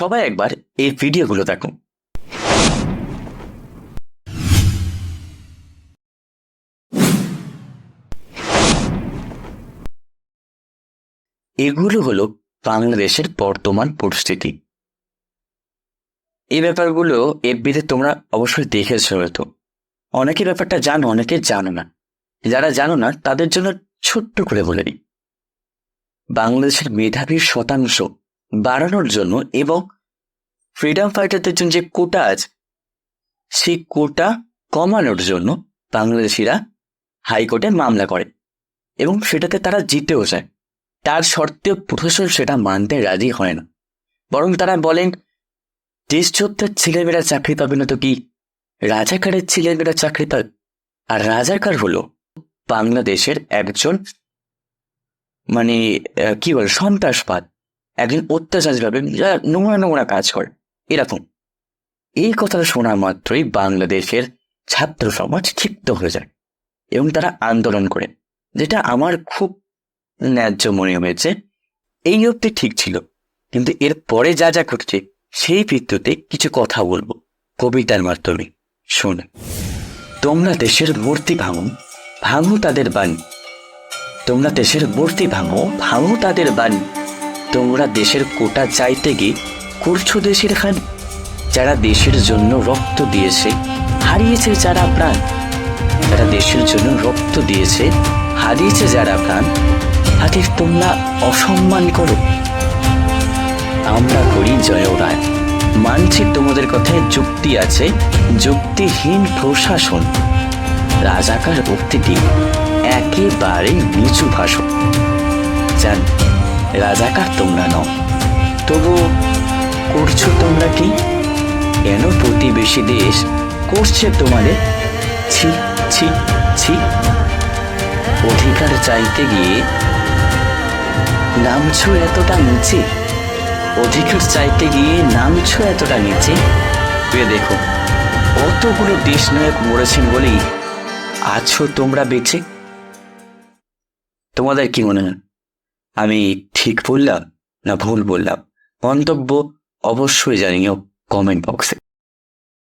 সবাই একবার এই ভিডিওগুলো দেখুন। এগুলো হলো বাংলাদেশের বর্তমান পরিস্থিতি। এই ব্যাপারগুলো এফবিতে তোমরা অবশ্যই দেখেছ হয়তো। অনেকে ব্যাপারটা জানো, অনেকে জানো না। যারা জানো না, তাদের জন্য ছোট্ট করে বলে দিই। বাংলাদেশের মেধাবীর শতাংশ বাড়ানোর জন্য এবং ফ্রিডম ফাইটারদের জন্য যে কোটা আছে, সেই কোটা কমানোর জন্য বাংলাদেশিরা হাইকোর্টে মামলা করে এবং সেটাতে তারা জিতেও যায় তার সত্ত্বেও প্রশাসন সেটা মানতে রাজি হয় না। বরং তারা বলেন, দেশযোদ্ধার ছেলেমেয়েরা চাকরি পাবে না তো কি? রাজাকারের ছেলেমেয়েরা চাকরি পাবে? আর রাজাকার হলো বাংলাদেশের একজন মানে কি বলে, সন্ত্রাসবাদ। একজন অত্যাচারী ভাবে যারা নোংরা নোংরা কাজ করে। এরকম এই কথাটা শোনা মাত্রই বাংলাদেশের ছাত্র সমাজ ক্ষিপ্ত হয়ে যায় এবং তারা আন্দোলন করে, যেটা আমার খুব ন্যায্য মনে হয়েছে। এই অবধি ঠিক ছিল, কিন্তু এর পরে যা যা ঘটছে, সেই ভিত্তিতে কিছু কথা বলব কবিতার মাধ্যমে। শোন, তোমরা দেশের মূর্তি ভাঙো ভাঙো তাদের বাণী। তোমরা দেশের মূর্তি ভাঙো ভাঙো তাদের বাণী। তোমরা দেশের কোটা চাইতে গিয়ে করছ দেশের খান। যারা দেশের জন্য রক্ত দিয়েছে, হারিয়েছে যারা প্রাণ। যারা দেশের জন্য রক্ত দিয়েছে, হারিয়েছে যারা প্রাণ, তাদের তোমরা অসম্মান করো। আমরা করি জয় রায় মানছি তোমাদের কথায় যুক্তি আছে, যুক্তিহীন প্রশাসন। রাজাকার উক্তিটি একেবারে নিচু ভাষণ। জান রাজাকার তোমরা নও। তবু করছ তোমরা কি? কেন প্রতিবেশী দেশ করছে তোমাদের? ছি ছি ছি। অধিকার চাইতে গিয়ে নামছো এতটা নিচে? অধিকার চাইতে গিয়ে নামছো এতটা নিচে? ভেবে দেখো, কতগুলো দেশ নায়ক মরেছেন বলেই আছো তোমরা বেঁচে? তোমাদের কি মনে হয়? আমি ঠিক বললাম না ভুল বললাম? মন্তব্য অবশ্যই জানিও কমেন্ট বক্সে।